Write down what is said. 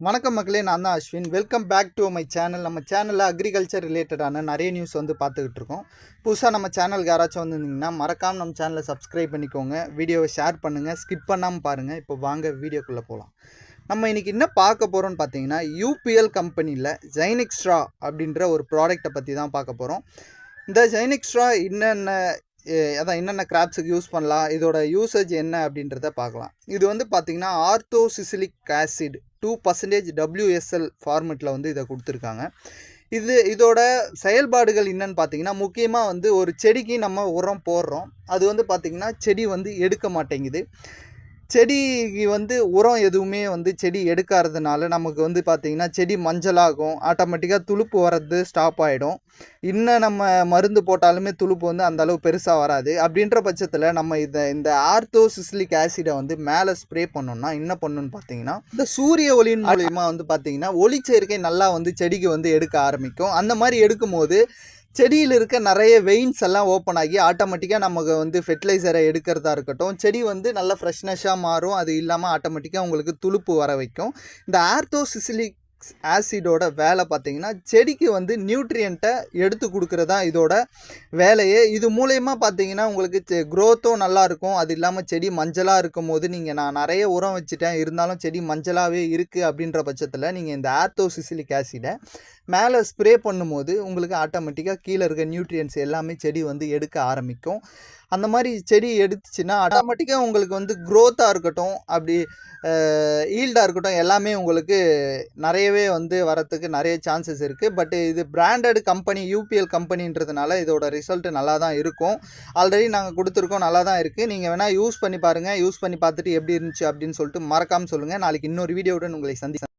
வணக்கம் மக்களே நான் தான் Ashwin. Welcome back to my channel நம்ம சேனலில் அக்ரிகல்ச்சர் ரிலேட்டடான நிறைய நியூஸ் வந்து பார்த்துக்கிட்டு இருக்கோம். புதுசாக நம்ம சேனலுக்கு யாராச்சும் வந்திருந்தீங்கன்னா மறக்காமல் நம்ம சேனலை சப்ஸ்கிரைப் பண்ணிக்கோங்க. வீடியோவை ஷேர் பண்ணுங்கள் ஸ்கிப் பண்ணாமல் பாருங்கள் இப்போ வாங்க வீடியோக்குள்ளே போகலாம் நம்ம இன்றைக்கி என்ன பார்க்க போகிறோம்னு பார்த்தீங்கன்னா யூபிஎல் கம்பெனியில் ஜைனிக்ஸ்ட்ரா அப்படின்ற ஒரு ப்ராடக்ட்டை பற்றி தான் பார்க்க போகிறோம் இந்த ஜைனிக்ஸ்ட்ரா என்னென்ன அதான் என்னென்ன கிராப்ஸுக்கு யூஸ் பண்ணலாம் இதோட யூசேஜ் என்ன அப்படின்றத பார்க்கலாம். இது வந்து பார்த்திங்கன்னா orthosilicic acid two percentage WSL ஃபார்மெட்டில் வந்து இதை கொடுத்துருக்காங்க. இது இதோட செயல்பாடுகள் என்னன்னு பார்த்தீங்கன்னா முக்கியமாக வந்து ஒரு செடிக்கு நம்ம உரம் போடுறோம். அது வந்து பார்த்திங்கன்னா செடி வந்து எடுக்க மாட்டேங்குது. செடிக்கு வந்து உரம் எதுவுமே வந்து செடி எடுக்காததுனால நமக்கு வந்து பார்த்திங்கன்னா செடி மஞ்சளாகும். ஆட்டோமேட்டிக்காக துளுப்பு வர்றது ஸ்டாப் ஆகிடும் இன்னும் நம்ம மருந்து போட்டாலுமே துளுப்பு வந்து அந்தளவு பெருசாக வராது. அப்படின்ற பட்சத்தில் நம்ம இதை இந்த ஆர்த்தோசிஸ்லிக் ஆசிடை வந்து மேலே ஸ்ப்ரே பண்ணோம்னா என்ன பண்ணணும்னு பார்த்தீங்கன்னா இந்த சூரிய ஒளியின் மூலயமா வந்து பார்த்திங்கன்னா ஒளிச்சேர்க்கை நல்லா வந்து செடிக்கு வந்து எடுக்க ஆரம்பிக்கும். அந்த மாதிரி எடுக்கும்போது செடியில் இருக்க நிறைய வெயின்ஸ் எல்லாம் ஓப்பன் ஆகி ஆட்டோமேட்டிக்காக நமக்கு வந்து ஃபெர்டிலைசரை எடுக்கிறதா இருக்கட்டும் செடி வந்து நல்லா ஃப்ரெஷ்னஸாக மாறும். அது இல்லாமல் ஆட்டோமேட்டிக்காக உங்களுக்கு துளுப்பு வர வைக்கும். இந்த ஆர்த்தோசிசிலிக் ஆசிடோட வேலை பார்த்தீங்கன்னா செடிக்கு வந்து நியூட்ரியண்ட்டை எடுத்து கொடுக்குறதா இதோட வேலையே. இது மூலயமா பார்த்தீங்கன்னா உங்களுக்கு க்ரோத்தும் நல்லாயிருக்கும் அது இல்லாமல் செடி மஞ்சளாக இருக்கும் போது நீங்கள் நான் நிறைய உரம் வச்சுட்டேன். இருந்தாலும் செடி மஞ்சளாகவே இருக்குது அப்படின்ற பட்சத்தில் நீங்கள் இந்த ஆர்த்தோசிசிலிக் ஆசிடை மேலே ஸ்ப்ரே பண்ணும்போது உங்களுக்கு ஆட்டோமேட்டிக்காக கீழே இருக்க நியூட்ரியன்ஸ் எல்லாமே செடி வந்து எடுக்க ஆரம்பிக்கும். அந்த மாதிரி செடி எடுத்துச்சுன்னா ஆட்டோமேட்டிக்காக உங்களுக்கு வந்து க்ரோத்தாக இருக்கட்டும் அப்படி ஈல்டாக இருக்கட்டும் எல்லாமே உங்களுக்கு நிறைய நிறையவே வந்து வரத்துக்கு நிறைய சான்சஸ் இருக்குது பட் இது பிராண்டட் கம்பெனி யூபிஎல் கம்பெனின்றதுனால இதோட ரிசல்ட் நல்லா தான் இருக்கும். ஆல்ரெடி நாங்கள் கொடுத்துருக்கோம் நல்லா தான் இருக்குது நீங்கள் வேணால் யூஸ் பண்ணி பாருங்கள் யூஸ் பண்ணி பார்த்துட்டு எப்படி இருந்துச்சு அப்படின்னு சொல்லிட்டு மறக்காமல் சொல்லுங்கள் நாளைக்கு இன்னொரு வீடியோவுடன் உங்களை சந்தி